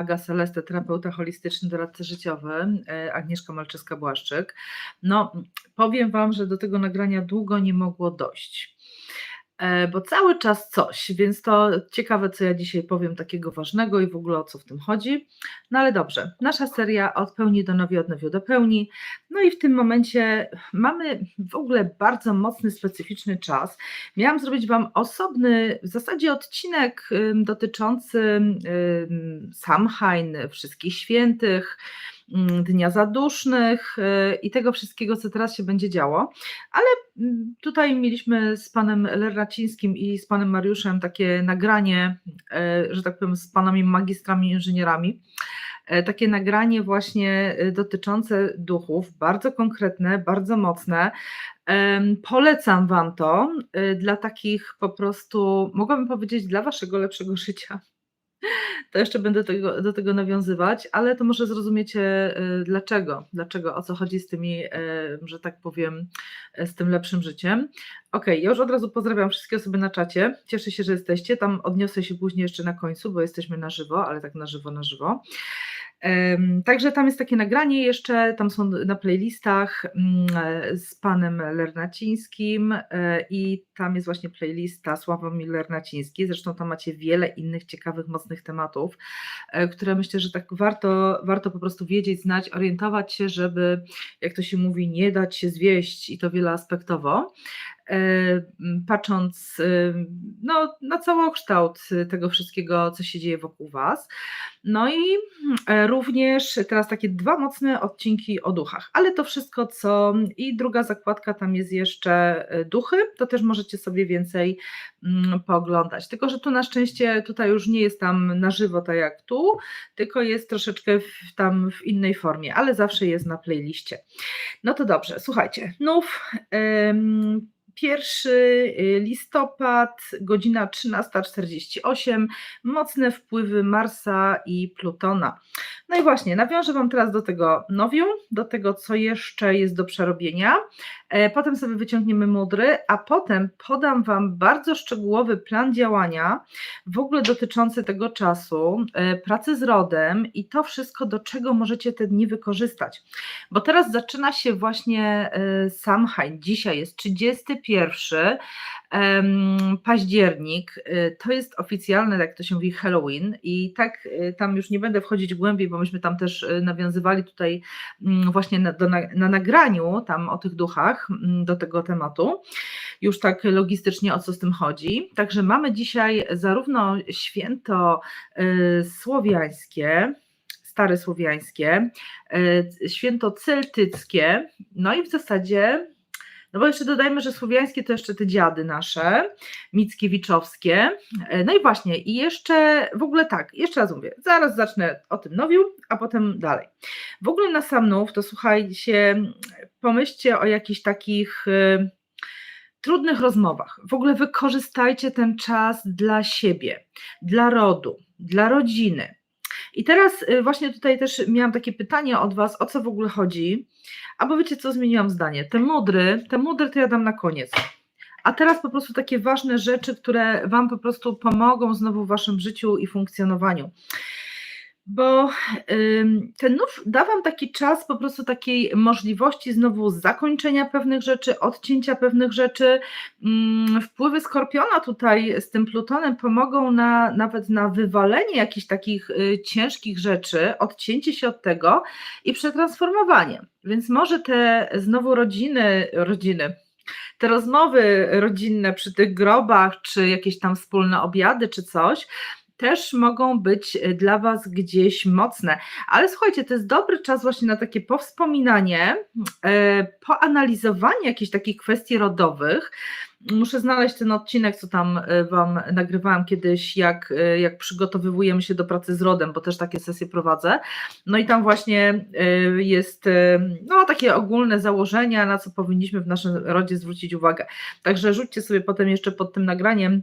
Aga Celeste, terapeuta holistyczny, doradca życiowy, e, Agnieszka Malczyska-Błaszczyk. No, powiem Wam, że do tego nagrania długo nie mogło dojść. E, bo cały czas coś, więc to ciekawe, co ja dzisiaj powiem takiego ważnego i w ogóle o co w tym chodzi. No ale dobrze, nasza seria od pełni do nowi, od nowi do pełni. No i w tym momencie mamy w ogóle bardzo mocny, specyficzny czas. Miałam zrobić Wam osobny, w zasadzie odcinek dotyczący Samhain, wszystkich świętych, Dnia Zadusznych y, i tego wszystkiego, co teraz się będzie działo. Ale mm, tutaj mieliśmy z panem Lerracińskim i z panem Mariuszem takie nagranie, y, że tak powiem, z panami magistrami inżynierami. Y, takie nagranie właśnie dotyczące duchów, bardzo konkretne, bardzo mocne. Polecam Wam to dla takich po prostu, mogłabym powiedzieć, dla Waszego lepszego życia to jeszcze będę tego, do tego nawiązywać, ale to może zrozumiecie y, dlaczego, dlaczego, o co chodzi z tymi, y, że tak powiem, y, z tym lepszym życiem. Ok, ja już od razu pozdrawiam wszystkie osoby na czacie. Cieszę się, że jesteście. Tam odniosę się później jeszcze na końcu, bo jesteśmy na żywo, ale tak na żywo, na żywo. Także tam jest takie nagranie jeszcze, tam są na playlistach mm, z panem Lernacińskim e, i tam jest właśnie playlista Sławomir Lernaciński, zresztą tam macie wiele innych ciekawych, mocnych tematów, e, które myślę, że tak warto, warto po prostu wiedzieć, znać, orientować się, żeby, jak to się mówi, nie dać się zwieść i to wieloaspektowo. E, patrząc e, no, na całokształt tego wszystkiego, co się dzieje wokół Was. No i e, również teraz takie dwa mocne odcinki o duchach, ale to wszystko, co i druga zakładka, tam jest jeszcze duchy, to też możecie sobie więcej mm, pooglądać. Tylko, że tu na szczęście tutaj już nie jest tam na żywo tak jak tu, tylko jest troszeczkę w, tam w innej formie, ale zawsze jest na playliście. No to dobrze, słuchajcie, nów. Ym, 1 y, listopad, godzina 13.48, mocne wpływy Marsa i Plutona. No i właśnie, nawiążę Wam teraz do tego nowiu, do tego, co jeszcze jest do przerobienia. E, potem sobie wyciągniemy mudry, a potem podam Wam bardzo szczegółowy plan działania, w ogóle dotyczący tego czasu, e, pracy z rodem i to wszystko, do czego możecie te dni wykorzystać. Bo teraz zaczyna się właśnie e, Samhain. Dzisiaj jest 31 październik. To jest oficjalne, jak to się mówi, Halloween i tak tam już nie będę wchodzić głębiej, bo myśmy tam też nawiązywali tutaj mm, właśnie na, do, na, na nagraniu tam o tych duchach Mm, do tego tematu, już tak logistycznie o co z tym chodzi. Także mamy dzisiaj zarówno święto y, słowiańskie, stare słowiańskie, y, święto celtyckie, no i w zasadzie no bo jeszcze dodajmy, że słowiańskie to jeszcze te dziady nasze, mickiewiczowskie. Y, no i właśnie, i jeszcze w ogóle tak, jeszcze raz mówię, zaraz zacznę o tym nowiu, a potem dalej. W ogóle na sam nów, to słuchajcie, pomyślcie o jakichś takich y, trudnych rozmowach. W ogóle wykorzystajcie ten czas dla siebie, dla rodu, dla rodziny. I teraz y, właśnie tutaj też miałam takie pytanie od Was, o co w ogóle chodzi. Albo wiecie co, zmieniłam zdanie. Te mudry, te mudry to ja dam na koniec. A teraz po prostu takie ważne rzeczy, które Wam po prostu pomogą znowu w Waszym życiu i funkcjonowaniu bo ten nów da Wam taki czas po prostu takiej możliwości znowu zakończenia pewnych rzeczy, odcięcia pewnych rzeczy. Mm, wpływy Skorpiona tutaj z tym Plutonem pomogą na, nawet na wywalenie jakichś takich y, ciężkich rzeczy, odcięcie się od tego i przetransformowanie. Więc może te znowu rodziny, rodziny, te rozmowy rodzinne przy tych grobach, czy jakieś tam wspólne obiady, czy coś, też mogą być e, dla Was gdzieś mocne. Ale słuchajcie, to jest dobry czas właśnie na takie powspominanie, e, poanalizowanie jakichś takich kwestii rodowych. Muszę znaleźć ten odcinek, co tam e, Wam nagrywałam kiedyś, jak, jak przygotowywujemy się do pracy z rodem, bo też takie sesje prowadzę. No i tam właśnie jest no, takie ogólne założenia, na co powinniśmy w naszym rodzie zwrócić uwagę. Także rzućcie sobie potem jeszcze pod tym nagraniem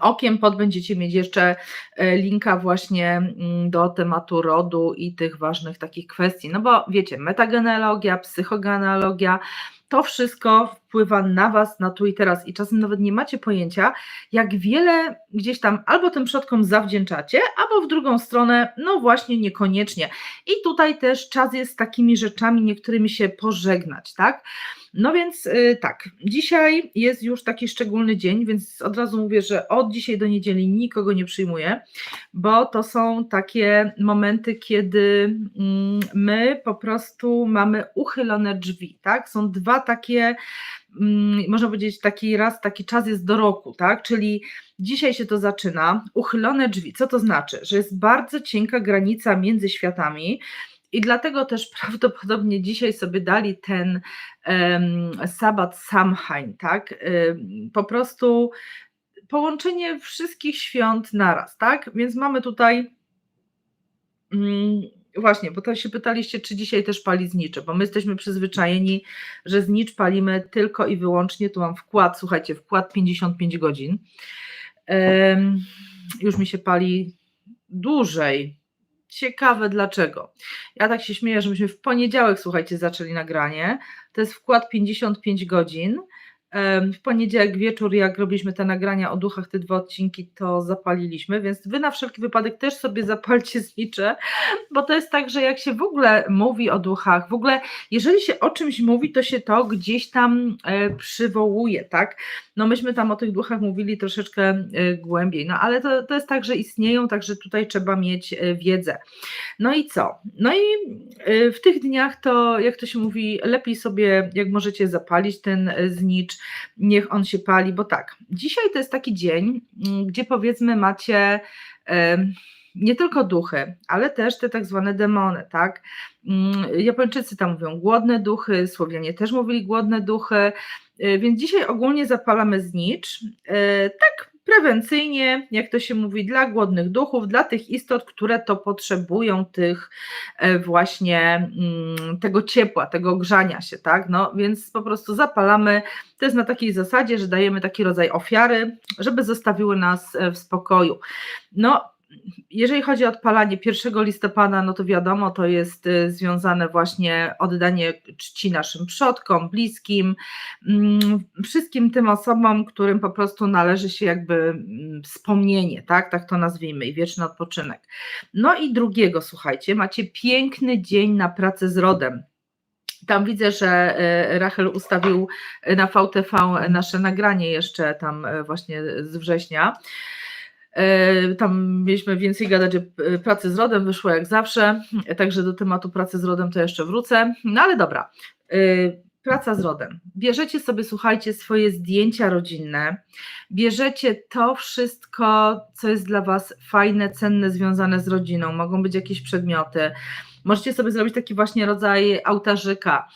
okiem pod będziecie mieć jeszcze e, linka właśnie mm, do tematu rodu i tych ważnych takich kwestii. No bo wiecie, metagenealogia, psychogenealogia to wszystko wpływa na Was, na tu i teraz i czasem nawet nie macie pojęcia, jak wiele gdzieś tam albo tym przodkom zawdzięczacie, albo w drugą stronę, no właśnie niekoniecznie. I tutaj też czas jest z takimi rzeczami niektórymi się pożegnać, tak? No więc y, tak, dzisiaj jest już taki szczególny dzień, więc od razu mówię, że od dzisiaj do niedzieli nikogo nie przyjmuję, bo to są takie momenty, kiedy mm, my po prostu mamy uchylone drzwi, tak? Są dwa takie, mm, można powiedzieć, taki raz, taki czas jest do roku, tak? Czyli dzisiaj się to zaczyna, uchylone drzwi. Co to znaczy? Że jest bardzo cienka granica między światami. I dlatego też prawdopodobnie dzisiaj sobie dali ten um, sabat Samhain, tak? Po prostu połączenie wszystkich świąt naraz, tak? Więc mamy tutaj. Um, Właśnie, bo to się pytaliście, czy dzisiaj też pali znicze, bo my jesteśmy przyzwyczajeni, że znicz palimy tylko i wyłącznie, tu mam wkład, słuchajcie, wkład 55 godzin. Um, już mi się pali dłużej, Ciekawe dlaczego. Ja tak się śmieję, że myśmy w poniedziałek, słuchajcie, zaczęli nagranie. To jest wkład 55 godzin. W poniedziałek wieczór, jak robiliśmy te nagrania o duchach, te dwa odcinki, to zapaliliśmy, więc wy na wszelki wypadek też sobie zapalcie znicze, bo to jest tak, że jak się w ogóle mówi o duchach, w ogóle jeżeli się o czymś mówi, to się to gdzieś tam e, przywołuje, tak? No myśmy tam o tych duchach mówili troszeczkę e, głębiej, no ale to, to jest tak, że istnieją, także tutaj trzeba mieć e, wiedzę. No i co? No i w tych dniach to, jak to się mówi, lepiej sobie, jak możecie zapalić ten znicz, niech on się pali, bo tak, dzisiaj to jest taki dzień, mm, gdzie powiedzmy macie nie tylko duchy, ale też te tak zwane demony, tak? Mm, Japończycy tam mówią głodne duchy, Słowianie też mówili głodne duchy, y, więc dzisiaj ogólnie zapalamy znicz, y, tak prewencyjnie, jak to się mówi, dla głodnych duchów, dla tych istot, które to potrzebują tych e, właśnie mm, tego ciepła, tego grzania się, tak? No więc po prostu zapalamy. To jest na takiej zasadzie, że dajemy taki rodzaj ofiary, żeby zostawiły nas e, w spokoju. No, jeżeli chodzi o odpalanie 1 listopada, no to wiadomo, to jest y, związane właśnie oddanie czci naszym przodkom, bliskim, mm, wszystkim tym osobom, którym po prostu należy się jakby mm, wspomnienie, tak, tak to nazwijmy, i wieczny odpoczynek. No i drugiego, słuchajcie, macie piękny dzień na pracę z rodem. Tam widzę, że y, Rachel ustawił na VTV nasze nagranie jeszcze tam y, właśnie z września. E, tam mieliśmy więcej gadać o e, pracy z rodem, wyszło jak zawsze, także do tematu pracy z rodem to jeszcze wrócę. No ale dobra, e, praca z rodem. Bierzecie sobie, słuchajcie, swoje zdjęcia rodzinne, bierzecie to wszystko, co jest dla Was fajne, cenne, związane z rodziną. Mogą być jakieś przedmioty. Możecie sobie zrobić taki właśnie rodzaj ołtarzyka.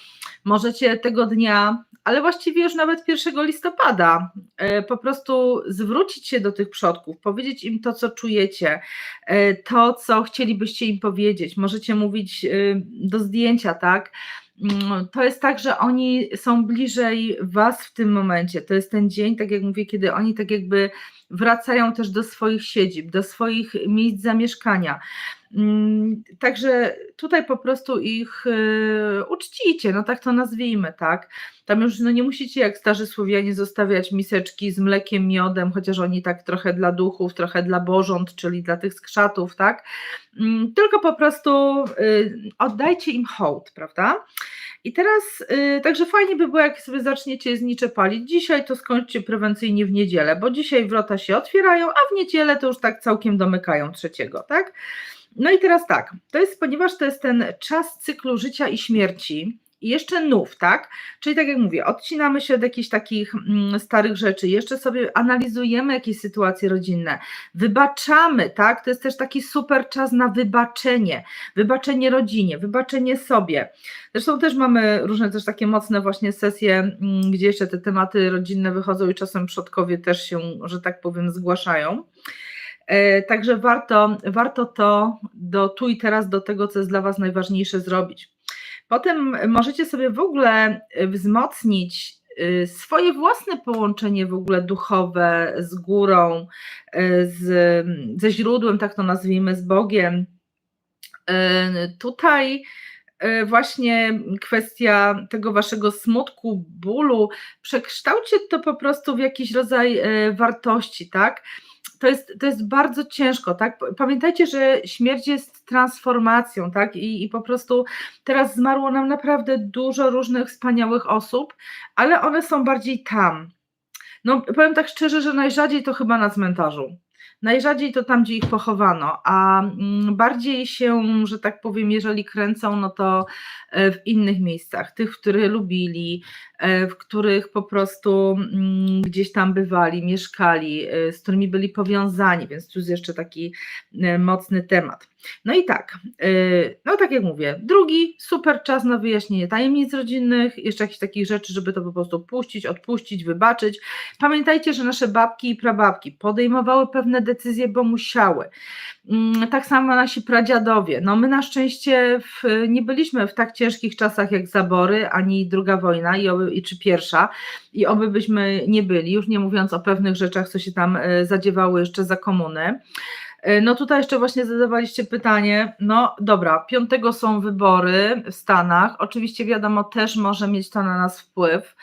Możecie tego dnia ale właściwie już nawet 1 listopada e, po prostu zwrócić się do tych przodków, powiedzieć im to, co czujecie, e, to, co chcielibyście im powiedzieć. Możecie mówić e, do zdjęcia, tak? Mm, to jest tak, że oni są bliżej Was w tym momencie. To jest ten dzień, tak jak mówię, kiedy oni tak jakby wracają też do swoich siedzib, do swoich miejsc zamieszkania. Mm, także tutaj po prostu ich y, uczcicie, no tak to nazwijmy, tak. Tam już no nie musicie jak starzy Słowianie zostawiać miseczki z mlekiem, miodem, chociaż oni tak trochę dla duchów, trochę dla bożąt, czyli dla tych skrzatów, tak. Mm, tylko po prostu y, oddajcie im hołd, prawda. I teraz, yy, także fajnie by było, jak sobie zaczniecie znicze palić. Dzisiaj to skończcie prewencyjnie w niedzielę, bo dzisiaj wrota się otwierają, a w niedzielę to już tak całkiem domykają trzeciego, tak? No i teraz tak, to jest, ponieważ to jest ten czas cyklu życia i śmierci, i jeszcze nów, tak? Czyli tak jak mówię, odcinamy się od jakichś takich mm, starych rzeczy, jeszcze sobie analizujemy jakieś sytuacje rodzinne, wybaczamy, tak? To jest też taki super czas na wybaczenie, wybaczenie rodzinie, wybaczenie sobie. Zresztą też mamy różne też takie mocne właśnie sesje, mm, gdzie jeszcze te tematy rodzinne wychodzą i czasem przodkowie też się, że tak powiem, zgłaszają. E, także warto, warto to do tu i teraz, do tego, co jest dla Was najważniejsze, zrobić. Potem możecie sobie w ogóle wzmocnić y, swoje własne połączenie w ogóle duchowe z górą, y, z, ze źródłem, tak to nazwijmy, z Bogiem. Y, tutaj właśnie kwestia tego waszego smutku, bólu, przekształćcie to po prostu w jakiś rodzaj wartości, tak? To jest, to jest bardzo ciężko, tak? Pamiętajcie, że śmierć jest transformacją, tak? I, I po prostu teraz zmarło nam naprawdę dużo różnych wspaniałych osób, ale one są bardziej tam. No, powiem tak szczerze, że najrzadziej to chyba na cmentarzu. Najrzadziej to tam, gdzie ich pochowano, a mm, bardziej się, że tak powiem, jeżeli kręcą, no to e, w innych miejscach, tych, w których lubili, e, w których po prostu mm, gdzieś tam bywali, mieszkali, e, z którymi byli powiązani, więc tu jest jeszcze taki mocny temat. No i tak, no tak jak mówię, drugi super czas na wyjaśnienie tajemnic rodzinnych, jeszcze jakichś takich rzeczy, żeby to po prostu puścić, odpuścić, wybaczyć. Pamiętajcie, że nasze babki i prababki podejmowały pewne decyzje, bo musiały. Mm, tak samo nasi pradziadowie. No my na szczęście w, nie byliśmy w tak ciężkich czasach jak zabory, ani druga wojna i, oby, i czy pierwsza i oby byśmy nie byli, już nie mówiąc o pewnych rzeczach, co się tam e, zadziewały jeszcze za komuny. E, no tutaj jeszcze właśnie zadawaliście pytanie, no dobra, piątego są wybory w Stanach, oczywiście wiadomo też może mieć to na nas wpływ,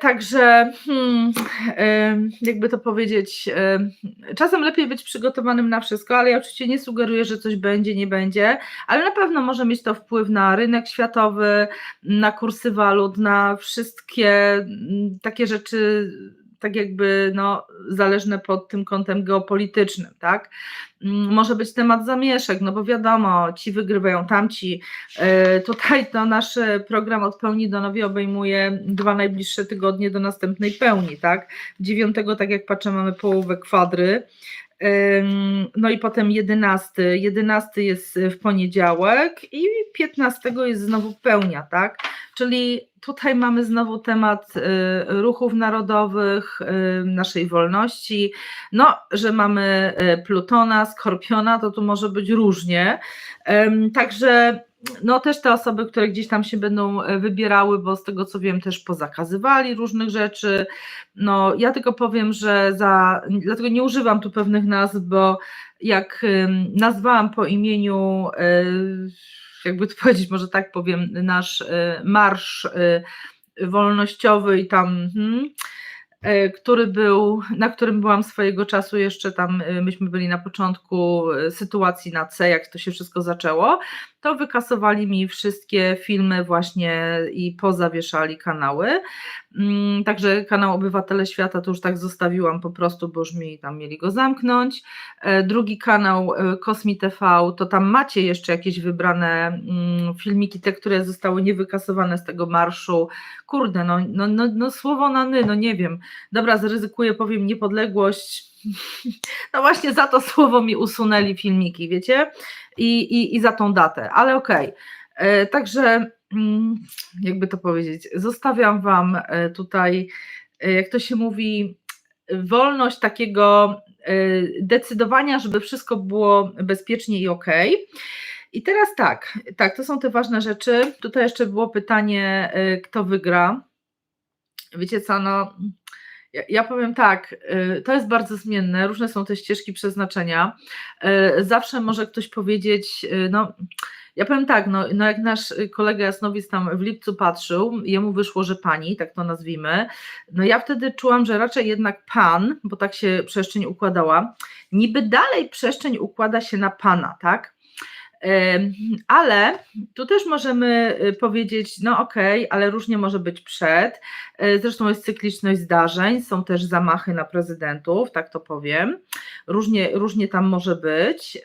także, hmm, e, jakby to powiedzieć, e, czasem lepiej być przygotowanym na wszystko, ale ja oczywiście nie sugeruję, że coś będzie, nie będzie, ale na pewno może mieć to wpływ na rynek światowy, na kursy walut, na wszystkie mm, takie rzeczy tak jakby no, zależne pod tym kątem geopolitycznym, tak? Mm, może być temat zamieszek, no bo wiadomo, ci wygrywają tamci. E, tutaj to nasz program od pełni do nowi obejmuje dwa najbliższe tygodnie do następnej pełni, tak? Dziewiątego, tak jak patrzę, mamy połowę kwadry. No i potem 11. 11 jest w poniedziałek i 15 jest znowu pełnia, tak? Czyli tutaj mamy znowu temat y, ruchów narodowych, y, naszej wolności. No, że mamy y, Plutona, Skorpiona, to tu może być różnie. Także no też te osoby, które gdzieś tam się będą wybierały, bo z tego co wiem też pozakazywali różnych rzeczy. No ja tylko powiem, że za, dlatego nie używam tu pewnych nazw, bo jak nazwałam po imieniu jakby to powiedzieć, może tak powiem, nasz y, marsz y, wolnościowy i tam, hmm, y, który był, na którym byłam swojego czasu jeszcze tam, myśmy byli na początku sytuacji na C, jak to się wszystko zaczęło, to wykasowali mi wszystkie filmy właśnie i pozawieszali kanały. Mm, także kanał Obywatele Świata to już tak zostawiłam po prostu, bo już mi tam mieli go zamknąć. E, drugi kanał Kosmi TV, to tam macie jeszcze jakieś wybrane mm, filmiki, te, które zostały niewykasowane z tego marszu. Kurde, no, no, no, no słowo na ny, no nie wiem. Dobra, zaryzykuję, powiem niepodległość. No właśnie za to słowo mi usunęli filmiki, wiecie? I, i, i za tą datę, ale okej. Okay. E, także jakby to powiedzieć, zostawiam Wam e, tutaj, e, jak to się mówi, wolność takiego e, decydowania, żeby wszystko było bezpiecznie i ok. I teraz tak, tak, to są te ważne rzeczy. Tutaj jeszcze było pytanie, kto wygra. Wiecie co, no. Ja, ja powiem tak, to jest bardzo zmienne, różne są te ścieżki przeznaczenia. Zawsze może ktoś powiedzieć, no ja powiem tak, no, no jak nasz kolega Jasnowic tam w lipcu patrzył, jemu wyszło, że pani, tak to nazwijmy, no ja wtedy czułam, że raczej jednak pan, bo tak się przestrzeń układała, niby dalej przestrzeń układa się na pana, tak? Ale tu też możemy y, powiedzieć, no okej, okay, ale różnie może być przed. E, zresztą jest cykliczność zdarzeń, są też zamachy na prezydentów, tak to powiem. Różnie, różnie tam może być.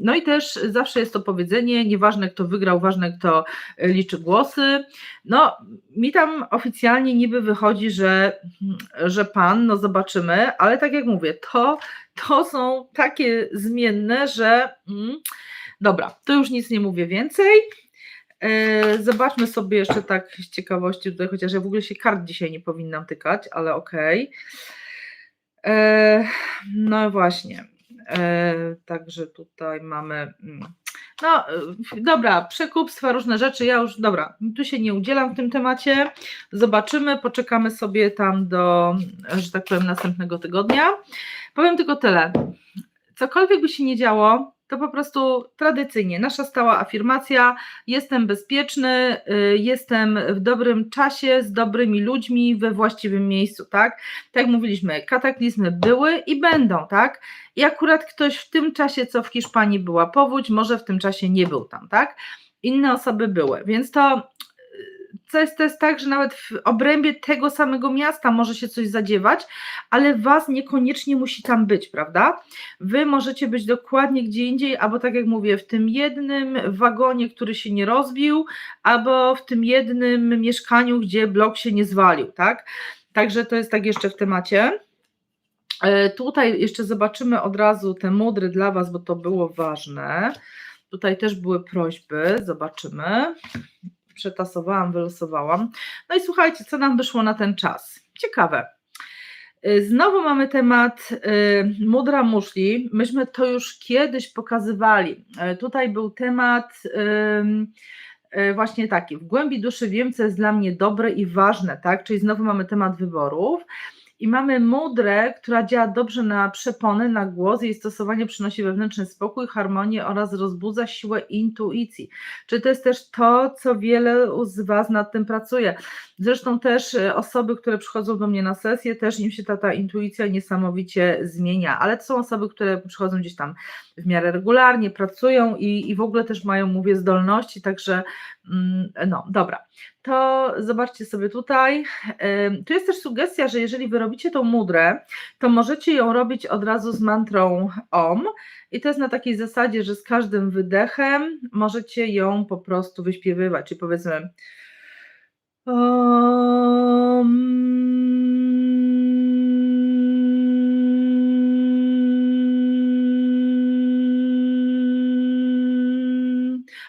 No i też zawsze jest to powiedzenie, nieważne kto wygrał, ważne kto e, liczy głosy. No, mi tam oficjalnie niby wychodzi, że, że pan, no zobaczymy, ale tak jak mówię, to, to są takie zmienne, że. Mm, Dobra, to już nic nie mówię więcej. E, zobaczmy sobie jeszcze tak z ciekawości tutaj, chociaż ja w ogóle się kart dzisiaj nie powinnam tykać, ale okej. Okay. E, no właśnie. E, także tutaj mamy. Mm, no dobra, przekupstwa, różne rzeczy. Ja już, dobra, tu się nie udzielam w tym temacie. Zobaczymy, poczekamy sobie tam do, że tak powiem, następnego tygodnia. Powiem tylko tyle. Cokolwiek by się nie działo, to po prostu tradycyjnie nasza stała afirmacja: jestem bezpieczny, y, jestem w dobrym czasie, z dobrymi ludźmi, we właściwym miejscu, tak? Tak jak mówiliśmy, kataklizmy były i będą, tak? I akurat ktoś w tym czasie, co w Hiszpanii była powódź, może w tym czasie nie był tam, tak? Inne osoby były, więc to to jest, to jest tak, że nawet w obrębie tego samego miasta może się coś zadziewać, ale was niekoniecznie musi tam być, prawda? Wy możecie być dokładnie gdzie indziej, albo tak jak mówię, w tym jednym wagonie, który się nie rozbił, albo w tym jednym mieszkaniu, gdzie blok się nie zwalił, tak? Także to jest tak jeszcze w temacie. E, Tutaj jeszcze zobaczymy od razu te mudry dla Was, bo to było ważne. Tutaj też były prośby, zobaczymy przetasowałam, wylosowałam. No i słuchajcie, co nam wyszło na ten czas. Ciekawe. Y, Znowu mamy temat y, mudra muszli. Myśmy to już kiedyś pokazywali. Y, Tutaj był temat właśnie taki. W głębi duszy wiem, co jest dla mnie dobre i ważne, tak? Czyli znowu mamy temat wyborów. I mamy mudrę, która działa dobrze na przepony, na głos. Jej stosowanie przynosi wewnętrzny spokój, harmonię oraz rozbudza siłę intuicji. Czy to jest też to, co wiele z Was nad tym pracuje? Zresztą też e, osoby, które przychodzą do mnie na sesję, też im się ta, ta intuicja niesamowicie zmienia, ale to są osoby, które przychodzą gdzieś tam w miarę regularnie, pracują i, i w ogóle też mają, mówię, zdolności, także mm, no dobra. To zobaczcie sobie tutaj. Tu jest też sugestia, że jeżeli wy robicie tą mudrę, to możecie ją robić od razu z mantrą OM. I to jest na takiej zasadzie, że z każdym wydechem możecie ją po prostu wyśpiewywać. Czyli powiedzmy. Om.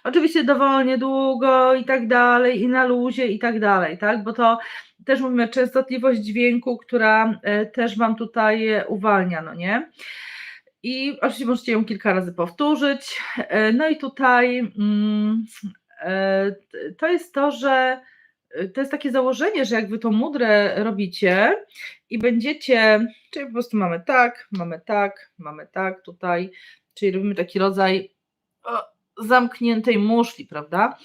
Oczywiście dowolnie długo i tak dalej, i na luzie i tak dalej, tak? Bo to też mówimy częstotliwość dźwięku, która e, też Wam tutaj e, uwalnia, no nie? I oczywiście możecie ją kilka razy powtórzyć. E, No i tutaj mm, to jest to, że to jest takie założenie, że jak wy tą mudrę robicie i będziecie, czyli po prostu mamy tak, mamy tak, mamy tak tutaj, czyli robimy taki rodzaj zamkniętej muszli, prawda?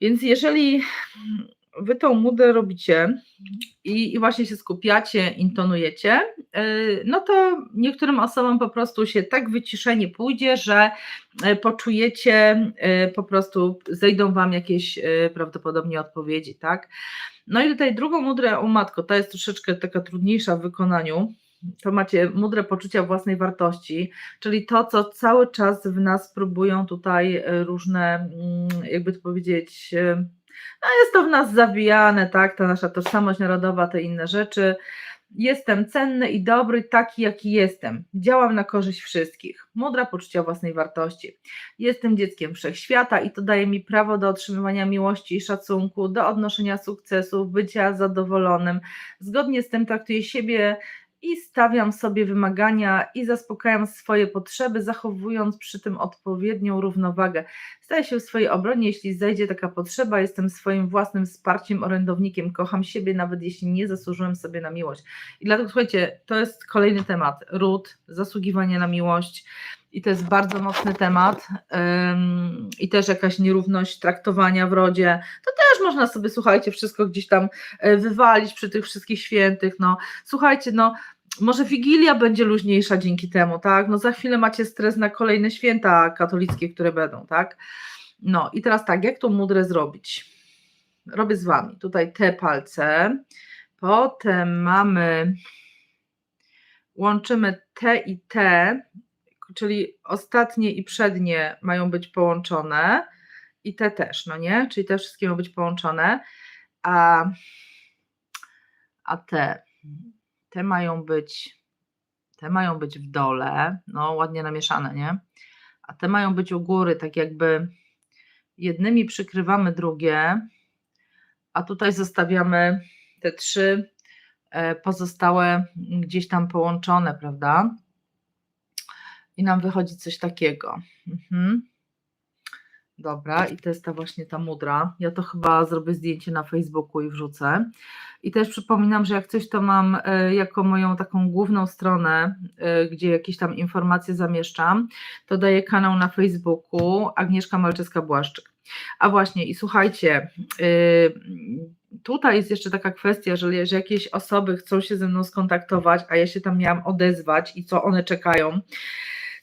Więc jeżeli wy tą mudrę robicie i, i właśnie się skupiacie, intonujecie, yy, no to niektórym osobom po prostu się tak wyciszenie pójdzie, że yy, poczujecie, yy, po prostu zejdą wam jakieś prawdopodobnie odpowiedzi, tak? No i tutaj drugą mudrę o matko, ta jest troszeczkę taka trudniejsza w wykonaniu. To macie mudrę poczucia własnej wartości, czyli to, co cały czas w nas próbują tutaj yy, różne, mm, jakby to powiedzieć, yy, no jest to w nas zawijane, tak, ta nasza tożsamość narodowa, te inne rzeczy. Jestem cenny i dobry, taki jaki jestem. Działam na korzyść wszystkich. Mądra poczucia własnej wartości. Jestem dzieckiem wszechświata i to daje mi prawo do otrzymywania miłości i szacunku, do odnoszenia sukcesów, bycia zadowolonym. Zgodnie z tym traktuję siebie i stawiam sobie wymagania i zaspokajam swoje potrzeby, zachowując przy tym odpowiednią równowagę. Staję się w swojej obronie, jeśli zajdzie taka potrzeba, jestem swoim własnym wsparciem, orędownikiem, kocham siebie, nawet jeśli nie zasłużyłem sobie na miłość. I dlatego słuchajcie, to jest kolejny temat, ród, zasługiwanie na miłość. I to jest bardzo mocny temat. Ym, I też jakaś nierówność traktowania w rodzie. To też można sobie, słuchajcie, wszystko gdzieś tam e, wywalić przy tych wszystkich świętych. No, słuchajcie, no, może Wigilia będzie luźniejsza dzięki temu, tak? No za chwilę macie stres na kolejne święta katolickie, które będą, tak? No i teraz tak, jak tą mudrę zrobić? Robię z Wami tutaj te palce, potem mamy, łączymy te i te, czyli ostatnie i przednie mają być połączone i te też, no nie? Czyli te wszystkie mają być połączone, a, a te te mają być, te mają być w dole, no ładnie namieszane, nie? A te mają być u góry, tak jakby jednymi przykrywamy drugie, a tutaj zostawiamy te trzy e, pozostałe gdzieś tam połączone, prawda? I nam wychodzi coś takiego. Mhm. Dobra, i to jest ta właśnie ta mudra. Ja to chyba zrobię zdjęcie na Facebooku i wrzucę. I też przypominam, że jak coś to mam e, jako moją taką główną stronę, e, gdzie jakieś tam informacje zamieszczam, to daję kanał na Facebooku Agnieszka Malczyska-Błaszczyk. A właśnie, i słuchajcie, e, tutaj jest jeszcze taka kwestia, że, że jakieś osoby chcą się ze mną skontaktować, a ja się tam miałam odezwać i co one czekają,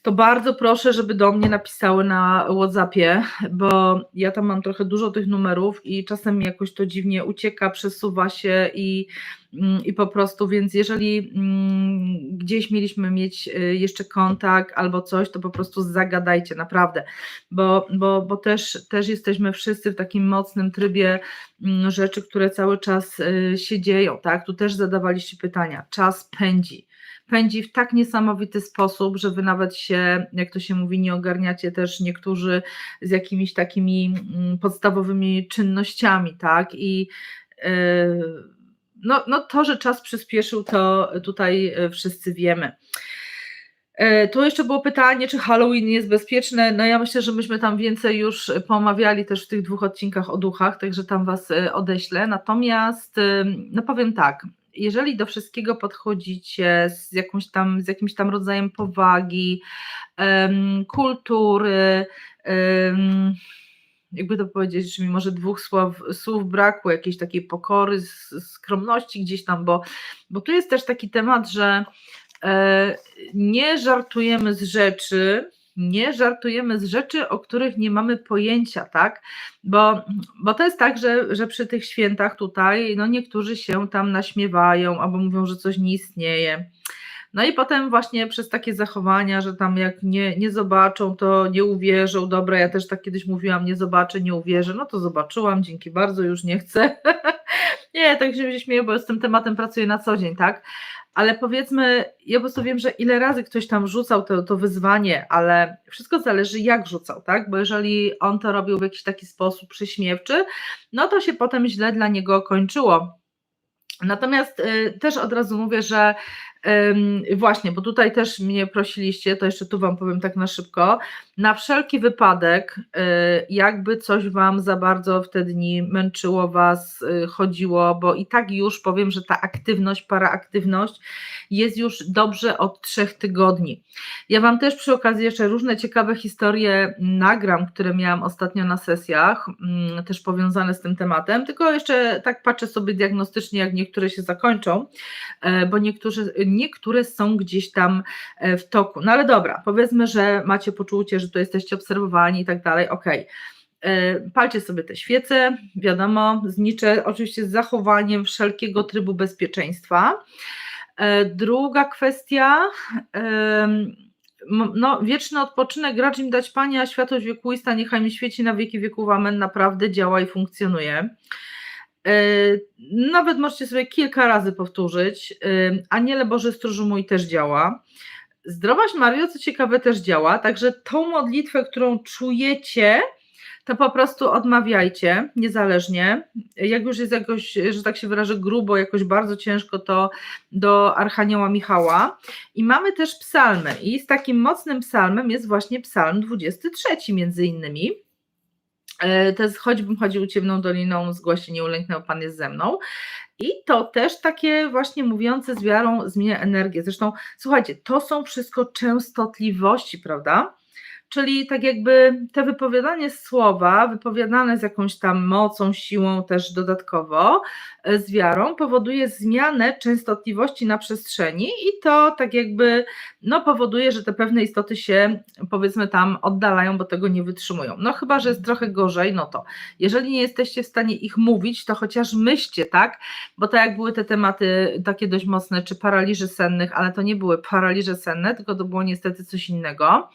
to bardzo proszę, żeby do mnie napisały na WhatsAppie, bo ja tam mam trochę dużo tych numerów i czasem jakoś to dziwnie ucieka, przesuwa się i, mm, i po prostu, więc jeżeli mm, gdzieś mieliśmy mieć y, jeszcze kontakt albo coś, to po prostu zagadajcie, naprawdę, bo, bo, bo też, też jesteśmy wszyscy w takim mocnym trybie mm, rzeczy, które cały czas y, się dzieją, tak? Tu też zadawaliście pytania, czas pędzi pędzi w tak niesamowity sposób, że wy nawet się, jak to się mówi, nie ogarniacie też niektórzy z jakimiś takimi mm, podstawowymi czynnościami, tak? I yy, no, no to, że czas przyspieszył, to tutaj e, wszyscy wiemy. E, tu jeszcze było pytanie, czy Halloween jest bezpieczne. No ja myślę, że myśmy tam więcej już pomawiali też w tych dwóch odcinkach o duchach, także tam Was odeślę. Natomiast no powiem tak, jeżeli do wszystkiego podchodzicie z, jakąś tam, z jakimś tam rodzajem powagi, um, kultury, um, jakby to powiedzieć, że mi może dwóch słów, słów brakło, jakiejś takiej pokory, skromności gdzieś tam, bo, bo tu jest też taki temat, że e, nie żartujemy z rzeczy, nie żartujemy z rzeczy, o których nie mamy pojęcia, tak? Bo, bo to jest tak, że, że przy tych świętach tutaj, no niektórzy się tam naśmiewają albo mówią, że coś nie istnieje. No i potem właśnie przez takie zachowania, że tam jak nie, nie zobaczą, to nie uwierzą. Dobra, ja też tak kiedyś mówiłam, nie zobaczę, nie uwierzę. No to zobaczyłam, dzięki bardzo, już nie chcę. nie, tak się śmieję, bo z tym tematem pracuję na co dzień, tak? Ale powiedzmy, ja po prostu wiem, że ile razy ktoś tam rzucał to, to wyzwanie, ale wszystko zależy jak rzucał, tak? Bo jeżeli on to robił w jakiś taki sposób przyśmiewczy, no to się potem źle dla niego kończyło. Natomiast y, też od razu mówię, że Właśnie, bo tutaj też mnie prosiliście, to jeszcze tu Wam powiem tak na szybko. Na wszelki wypadek, y, jakby coś Wam za bardzo w te dni męczyło Was, y, chodziło, bo i tak już powiem, że ta aktywność, paraaktywność jest już dobrze od trzech tygodni. Ja Wam też przy okazji jeszcze różne ciekawe historie nagram, które miałam ostatnio na sesjach, mm, też powiązane z tym tematem, tylko jeszcze tak patrzę sobie diagnostycznie, jak niektóre się zakończą, e, bo niektórzy niektóre są gdzieś tam e, w toku. No ale dobra, powiedzmy, że macie poczucie, że tu jesteście obserwowani i tak dalej, okej. Okay. Palcie sobie te świece, wiadomo, znicze, oczywiście z zachowaniem wszelkiego trybu bezpieczeństwa. E, druga kwestia, no, wieczny odpoczynek, racz im dać Panie, a światłość wiekuista niechaj mi świeci na wieki wieków, amen, naprawdę działa i funkcjonuje. E, nawet możecie sobie kilka razy powtórzyć. E, Aniele Boże Stróżu mój też działa. Zdrowaś Mario, co ciekawe, też działa. Także tą modlitwę, którą czujecie, to po prostu odmawiajcie, niezależnie. Jak już jest jakoś, że tak się wyrażę, grubo, jakoś bardzo ciężko, to do Archanioła Michała. I mamy też psalmy. I z takim mocnym psalmem jest właśnie psalm 23 między innymi. E, to choćbym chodził ciemną doliną, zgłosi nie ulęknął, Pan jest ze mną. I to też takie właśnie mówiące z wiarą zmienia energię. Zresztą, słuchajcie, to są wszystko częstotliwości, prawda? Czyli tak jakby te wypowiadanie słowa, wypowiadane z jakąś tam mocą, siłą też dodatkowo, e, z wiarą, powoduje zmianę częstotliwości na przestrzeni i to tak jakby no, powoduje, że te pewne istoty się powiedzmy tam oddalają, bo tego nie wytrzymują. No chyba, że jest trochę gorzej, no to jeżeli nie jesteście w stanie ich mówić, to chociaż myślcie, tak? Bo tak jak były te tematy takie dość mocne, czy paraliży sennych, ale to nie były paraliże senne, tylko to było niestety coś innego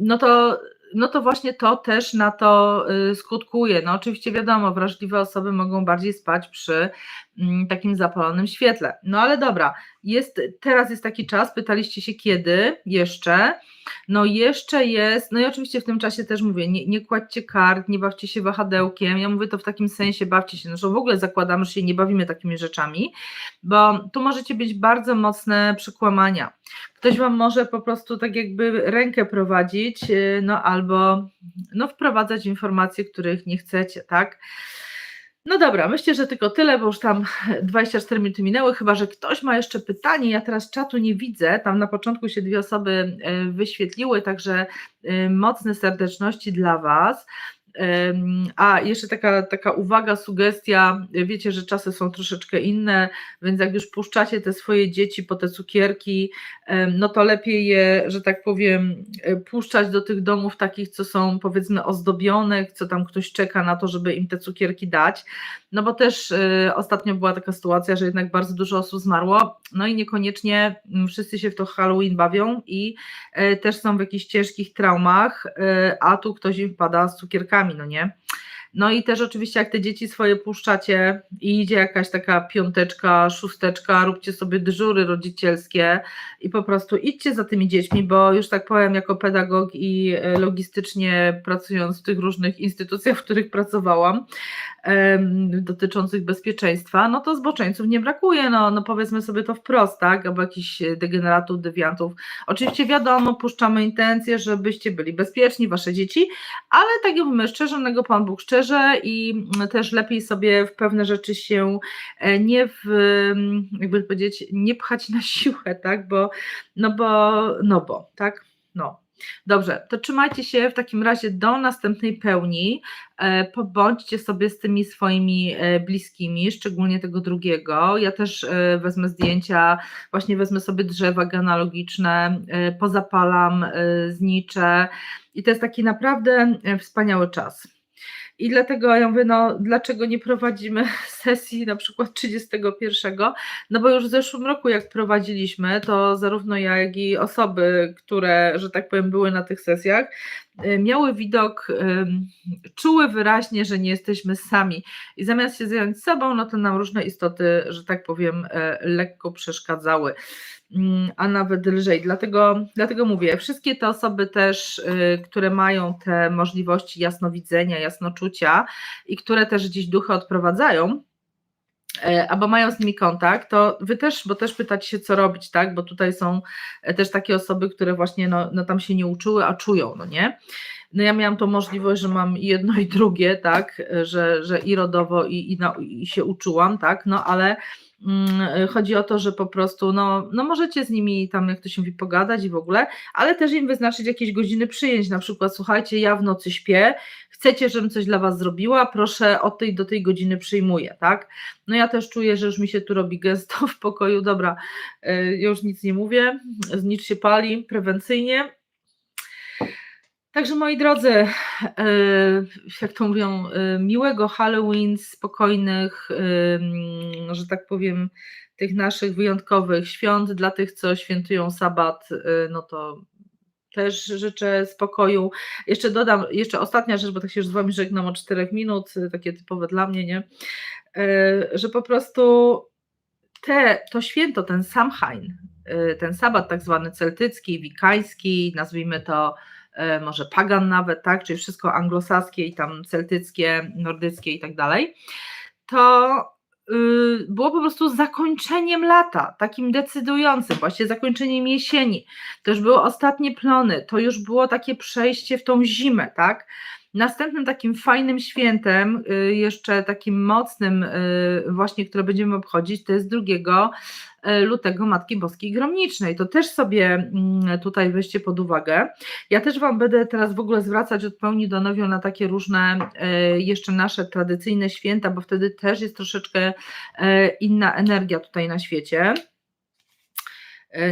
no to, no to właśnie to też na to y, skutkuje. No oczywiście wiadomo, wrażliwe osoby mogą bardziej spać przy takim zapalonym świetle. No ale dobra, jest, teraz jest taki czas, pytaliście się kiedy jeszcze. No jeszcze jest, no i oczywiście w tym czasie też mówię, nie, nie kładźcie kart, nie bawcie się wahadełkiem, ja mówię to w takim sensie, bawcie się, no że w ogóle zakładamy, że się nie bawimy takimi rzeczami, bo tu możecie być bardzo mocne przekłamania. Ktoś Wam może po prostu tak jakby rękę prowadzić, yy, no albo no wprowadzać informacje, których nie chcecie, tak? No dobra, myślę, że tylko tyle, bo już tam 24 minuty minęły, chyba że ktoś ma jeszcze pytanie. Ja teraz czatu nie widzę. Tam na początku się dwie osoby e, wyświetliły, także e, mocne serdeczności dla Was. A jeszcze taka, taka uwaga, sugestia, wiecie, że czasy są troszeczkę inne, więc jak już puszczacie te swoje dzieci po te cukierki, no to lepiej je, że tak powiem, e, puszczać do tych domów takich, co są powiedzmy ozdobione, co tam ktoś czeka na to, żeby im te cukierki dać, no bo też e, ostatnio była taka sytuacja, że jednak bardzo dużo osób zmarło, no i niekoniecznie mm, wszyscy się w to Halloween bawią i e, też są w jakichś ciężkich traumach, a tu ktoś im wpada z cukierkami, no nie? No i też oczywiście jak te dzieci swoje puszczacie i idzie jakaś taka piąteczka, szósteczka, róbcie sobie dyżury rodzicielskie i po prostu idźcie za tymi dziećmi, bo już tak powiem jako pedagog i e, logistycznie pracując w tych różnych instytucjach, w których pracowałam, dotyczących bezpieczeństwa, no to zboczeńców nie brakuje, no, no powiedzmy sobie to wprost, tak, albo jakichś degeneratów, dewiantów. Oczywiście wiadomo, puszczamy intencje, żebyście byli bezpieczni, wasze dzieci, ale tak jak mówimy, szczerzonego Pan Bóg szczerze i też lepiej sobie w pewne rzeczy się e, nie w, jakby powiedzieć, nie pchać na siłę, tak, bo, no bo, no bo, tak, no. Dobrze, to trzymajcie się w takim razie do następnej pełni. E, Pobądźcie sobie z tymi swoimi e, bliskimi, szczególnie tego drugiego. Ja też wezmę zdjęcia, właśnie wezmę sobie drzewa genealogiczne, pozapalam, zniczę. I to jest taki naprawdę wspaniały czas. I dlatego ja mówię, no dlaczego nie prowadzimy sesji na przykład 31? No bo już w zeszłym roku jak prowadziliśmy, to zarówno ja, jak i osoby, które, że tak powiem, były na tych sesjach, y, miały widok, czuły wyraźnie, że nie jesteśmy sami. I zamiast się zająć sobą, no to nam różne istoty, że tak powiem, e, lekko przeszkadzały a nawet lżej. Dlatego, dlatego mówię, wszystkie te osoby też, y, które mają te możliwości jasnowidzenia, jasnoczucia i które też gdzieś duchy odprowadzają, e, albo mają z nimi kontakt, to wy też, bo też pytacie się, co robić, tak? Bo tutaj są e, też takie osoby, które właśnie no, no tam się nie uczyły, a czują, no nie? No ja miałam tą możliwość, że mam jedno i drugie, tak, że, że i rodowo i, i, na, i się uczyłam, tak, no ale mm, chodzi o to, że po prostu, no, no możecie z nimi tam, jak to się mówi, pogadać i w ogóle, ale też im wyznaczyć jakieś godziny przyjęć, na przykład, słuchajcie, ja w nocy śpię, chcecie, żebym coś dla Was zrobiła, proszę od tej do tej godziny przyjmuję, tak? No ja też czuję, że już mi się tu robi gęsto w pokoju, dobra, y, już nic nie mówię, znicz się pali prewencyjnie. Także moi drodzy, y, jak to mówią, y, miłego Halloween, spokojnych, ym, że tak powiem, tych naszych wyjątkowych świąt, dla tych, co świętują sabat, no to też życzę spokoju. Jeszcze dodam, jeszcze ostatnia rzecz, bo tak się już z Wami żegnam o 4 minut, takie typowe dla mnie, nie? Że po prostu te, to święto, ten Samhain, ten sabat tak zwany celtycki, wikański, nazwijmy to może pagan nawet, tak, czyli wszystko anglosaskie i tam celtyckie, nordyckie i tak dalej, to y, było po prostu zakończeniem lata, takim decydującym, właśnie zakończeniem jesieni. To już były ostatnie plony, to już było takie przejście w tą zimę, tak? Następnym takim fajnym świętem, y, jeszcze takim mocnym, y, właśnie, które będziemy obchodzić, to jest 2 y, lutego Matki Boskiej Gromnicznej. To też sobie mm, tutaj weźcie pod uwagę. Ja też Wam będę teraz w ogóle zwracać od pełni do nowiu na takie różne jeszcze nasze tradycyjne święta, bo wtedy też jest troszeczkę inna energia tutaj na świecie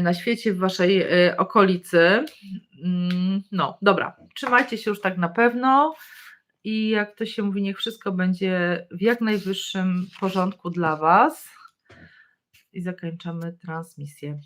na świecie, w waszej e, okolicy. Mm, No, dobra, trzymajcie się już tak na pewno i jak to się mówi, niech wszystko będzie w jak najwyższym porządku dla Was. I zakończamy transmisję.